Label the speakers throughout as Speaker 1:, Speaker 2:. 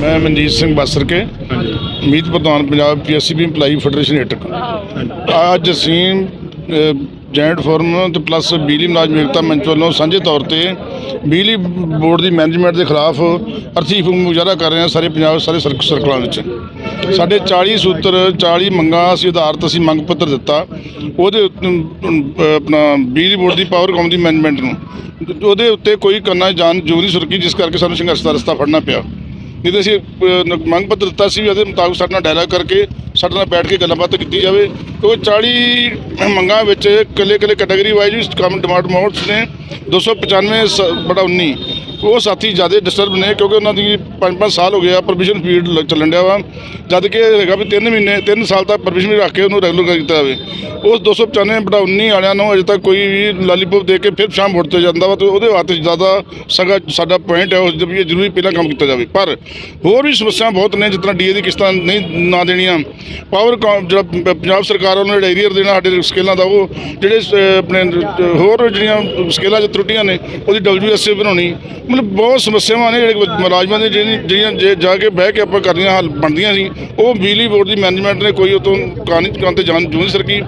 Speaker 1: ਮੈਂ ਮਨਜੀਤ ਸਿੰਘ ਬਾਸਰਕੇ ਮੀਤ ਪ੍ਰਧਾਨ Punjab PSCB EMPLOYEE federation AITUC ਅੱਜ ਅਸੀਂ ਜੈਂਟ ਫੋਰਮ ਤੇ ਪਲੱਸ ਬਿਜਲੀ ਮੁਲਾਜ਼ਮ ਏਕਤਾ ਮੰਚ ਵੱਲੋਂ ਸਾਂਝੇ ਤੌਰ ਤੇ ਬਿਜਲੀ ਬੋਰਡ ਦੀ ਮੈਨੇਜਮੈਂਟ ਦੇ ਖਿਲਾਫ ਅਰਥੀ ਮੁਜ਼ਾਹਰਾ ਕਰ ਰਹੇ ਹਾਂ ਸਾਰੇ ਪੰਜਾਬ ਸਾਰੇ ਸਰਕ- ਸਰਕਲਾਂ ਵਿੱਚ। ਸਾਡੇ 40 ਸੂਤਰ 40 ਮੰਗਾਂ ਅਸੀਂ ਆਧਾਰਿਤ ਅਸੀਂ ਮੰਗ ਪੱਤਰ ਦਿੱਤਾ। ਉਹਦੇ ਆਪਣਾ ਬਿਜਲੀ ਬੋਰਡ ਦੀ ਪਾਵਰ ਕਾਮ ਦੀ ਮੈਨੇਜਮੈਂਟ ਨੂੰ। ਉਹਦੇ ਉੱਤੇ ਕੋਈ ਕਰਨਾ ਜਾਣ ਜੂਰੀ ਸੁਰਕੀ ਜਿਸ ਕਰਕੇ ਸਾਨੂੰ ਸੰਘਰਸ਼ ਦਾ ਰਸਤਾ ਫੜਨਾ ਪਿਆ। ਨਹੀਂ ਤਾਂ ਅਸੀਂ ਅਹ, ਮੰਗ ਪੱਤਰ ਦਿੱਤਾ ਸੀ ਵੀ ਉਹਦੇ ਮੁਤਾਬਕ ਸਾਡੇ ਨਾਲ ਡਾਇਲਾਗ ਕਰਕੇ ਸਾਡੇ ਨਾਲ ਬੈਠ ਕੇ ਗੱਲਬਾਤ ਕੀਤੀ ਜਾਵੇ ਕਿਉਂਕਿ 40 ਮੰਗਾਂ ਵਿੱਚ ਇਕੱਲੇ ਇਕੱਲੇ ਕੈਟਾਗਰੀ ਵਾਈਜ਼ ਵੀ ਕੰਮ ਡਿਮਾਂਡ ਮੋਡਸ ਨੇ 295 ਸ- ਬੜਾ 19 ਉਹ ਸਾਥੀ ਜ਼ਿਆਦਾ ਡਿਸਟਰਬ ਨੇ ਕਿਉਂਕਿ ਉਹਨਾਂ ਦੀ 5-5 ਸਾਲ ਹੋ ਗਿਆ ਪਰਮਿਸ਼ਨ ਪੀਰੀਅਡ ਚੱਲਣ ਡਿਆ ਵਾ। ਜਦ ਕਿ ਹੈਗਾ ਵੀ 3 ਮਹੀਨੇ 3 ਸਾਲ ਤੱਕ ਪਰਮਿਸ਼ਨ ਰੱਖ ਕੇ ਉਹਨੂੰ ਰੈਗੂਲਰ ਕੀਤਾ ਜਾਵੇ। ਉਸ 295 ਬੜਾ 19 ਵਾਲਿਆਂ ਨੂੰ ਅਜੇ ਤੱਕ ਕੋਈ ਵੀ ਲਾਲੀਪੌਪ ਦੇ ਕੇ ਫਿਰ ਸ਼ਾਮ ਵੋਟ ਤੇ ਜਾਂਦਾ ਵਾ ਤੇ ਉਹਦੇ ਵਾਸਤੇ ਜ਼ਿਆਦਾ ਸਗਾ, ਸਾਡਾ ਪੁਆਇੰਟ ਹੈ, ਉਸ ਵੀ ਇਹ ਜ਼ਰੂਰੀ ਪਹਿਲਾਂ ਕੰਮ ਕੀਤਾ ਜਾਵੇ। ਪਰ ਹੋਰ ਵੀ ਸਮੱਸਿਆ ਬਹੁਤ ਨੇ, ਜਿਸ ਤਰ੍ਹਾਂ ਡੀਏ ਦੀ ਕਿਸ਼ਤਾਂ ਨਹੀਂ ਨਾ ਦੇਣੀਆਂ। ਪਾਵਰ ਕੌਮ ਜਿਹੜਾ ਪੰਜਾਬ ਸਰਕਾਰ ਵੱਲੋਂ ਜਿਹੜਾ ਏਰੀਅਰ ਦੇਣਾ ਸਾਡੇ ਸਕੇਲਾਂ ਦਾ, ਉਹ ਜਿਹੜੇ ਆਪਣੇ ਹੋਰ ਜਿਹੜੀਆਂ ਸਕੇਲਾਂ 'ਚ ਤਰੁੱਟੀਆਂ ਨੇ, ਉਹਦੀ ਡਬਲਯੂਐਸਏ ਬਣਾਉਣੀ। ਮਤਲਬ ਬਹੁਤ ਸਮੱਸਿਆਵਾਂ ਨੇ ਜਿਹੜੇ ਮੁਲਾਜ਼ਮਾਂ ਦੇ ਜਿਹੜੀਆਂ ਜਿਹੜੀਆਂ ਜੇ ਜਾ ਕੇ ਬਹਿ ਕੇ ਆਪਾਂ ਕਰਨੀਆਂ ਹੱਲ ਬਣਦੀਆਂ ਸੀ, ਉਹ ਬਿਜਲੀ ਬੋਰਡ ਦੀ ਮੈਨੇਜਮੈਂਟ ਨੇ ਕੋਈ ਉਤੋਂ ਕਾਨੀ ਕਾਂ ਤੇ ਜਾਣ ਜੂਨ ਸਰਕੀ,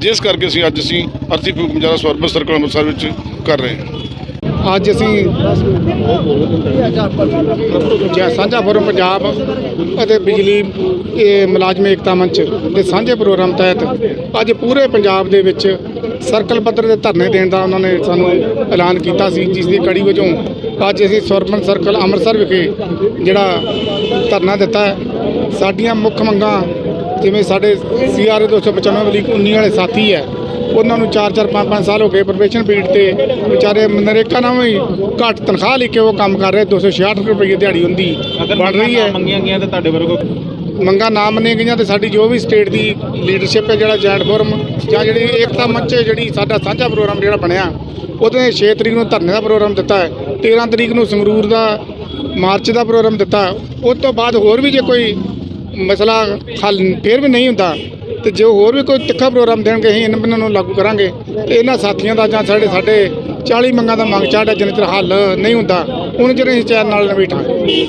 Speaker 1: ਜਿਸ ਕਰਕੇ ਅਸੀਂ ਅੱਜ ਅਸੀਂ ਅਰਥੀ ਫੂਕ ਮੁਜ਼ਾਹਰਾ ਸਵਰਬਤ ਸਰਕਲ ਅੰਮ੍ਰਿਤਸਰ ਵਿੱਚ ਕਰ ਰਹੇ ਹਾਂ।
Speaker 2: ਅੱਜ ਅਸੀਂ ਜੈ ਸਾਂਝਾ ਫੋਰਮ ਪੰਜਾਬ ਅਤੇ ਬਿਜਲੀ ਇਹ ਮੁਲਾਜ਼ਮ ਏਕਤਾ ਮੰਚ ਦੇ ਸਾਂਝੇ ਪ੍ਰੋਗਰਾਮ ਤਹਿਤ ਅੱਜ ਪੂਰੇ ਪੰਜਾਬ ਦੇ ਵਿੱਚ ਸਰਕਲ ਪੱਧਰ ਦੇ ਧਰਨੇ ਦੇਣ ਦਾ ਉਹਨਾਂ ਨੇ ਸਾਨੂੰ ਐਲਾਨ ਕੀਤਾ ਸੀ ਜਿਸ ਦੀ ਕੜੀ ਵਜੋਂ ਅੱਜ ਅਸੀਂ ਸੁਰਮਨ ਸਰਕਲ ਅੰਮ੍ਰਿਤਸਰ ਵਿਖੇ ਜਿਹੜਾ ਧਰਨਾ ਦਿੱਤਾ ਹੈ। ਸਾਡੀਆਂ ਮੁੱਖ ਮੰਗਾਂ ਜਿਵੇਂ ਸਾਡੇ ਸੀਆਰ 295 ਵਾਲੀ 19 ਵਾਲੇ ਸਾਥੀ ਹੈ ਉਹਨਾਂ ਨੂੰ 4-4 5-5 ਸਾਲ ਹੋ ਗਏ ਪ੍ਰੋਬੇਸ਼ਨ ਪੀਰੀਅਡ ਤੇ ਵਿਚਾਰੇ ਨਰੇਕਾ ਨਾਲ ਵੀ ਘੱਟ ਤਨਖਾਹ ਲੈ ਕੇ ਉਹ ਕੰਮ ਕਰ ਰਹੇ 266 ਰੁਪਏ ਦਿਹਾੜੀ ਹੁੰਦੀ ਬਣ ਰਹੀ ਹੈ।
Speaker 3: ਮੰਗੀਆਂ ਗਈਆਂ ਤੇ ਤੁਹਾਡੇ ਵੱਲੋਂ
Speaker 2: ਮੰਗਾਂ ਨਾ ਮੰਨੀਆਂ ਗਈਆਂ ਤੇ ਸਾਡੀ ਜੋ ਵੀ ਸਟੇਟ ਦੀ ਲੀਡਰਸ਼ਿਪ ਹੈ ਜਿਹੜਾ ਜੈਂਟ ਫੋਰਮ ਜਾਂ ਜਿਹੜੀ ਏਕਤਾ ਮੰਚ ਜਿਹੜੀ ਸਾਡਾ ਸਾਂਝਾ ਪ੍ਰੋਗਰਾਮ ਜਿਹੜਾ ਬਣਿਆ, ਉਹਦੇ 6 ਤਰੀਕ ਨੂੰ ਧਰਨੇ ਦਾ ਪ੍ਰੋਗਰਾਮ ਦਿੱਤਾ ਹੈ 13 ਤਰੀਕ ਨੂੰ ਸੰਗਰੂਰ ਦਾ ਮਾਰਚ ਦਾ ਪ੍ਰੋਗਰਾਮ ਦਿੱਤਾ ਹੈ। ਉਸ ਤੋਂ ਬਾਅਦ ਹੋਰ ਵੀ ਜੇ ਕੋਈ ਮਸਲਾ ਹੱਲ ਫੇਰ ਵੀ ਨਹੀਂ ਹੁੰਦਾ, ਤੇ ਜੇ ਹੋਰ ਵੀ ਕੋਈ ਤਿੱਖਾ ਪ੍ਰੋਗਰਾਮ ਦੇਣਗੇ, ਅਸੀਂ ਇਹਨਾਂ ਨੂੰ ਲਾਗੂ ਕਰਾਂਗੇ, ਤੇ ਇਹਨਾਂ ਸਾਥੀਆਂ ਦਾ ਜਾਂ ਸਾਡੇ ਸਾਡੇ 40 ਮੰਗਾਂ ਦਾ ਮੰਗ ਚਾੜਾ ਜਿੰਨੇ ਚਿਰ ਹੱਲ ਨਹੀਂ ਹੁੰਦਾ, ਉਹਨਾਂ ਚਿਰ ਅਸੀਂ ਚੈਨ ਨਾਲ ਨਵੇਟਾਂਗੇ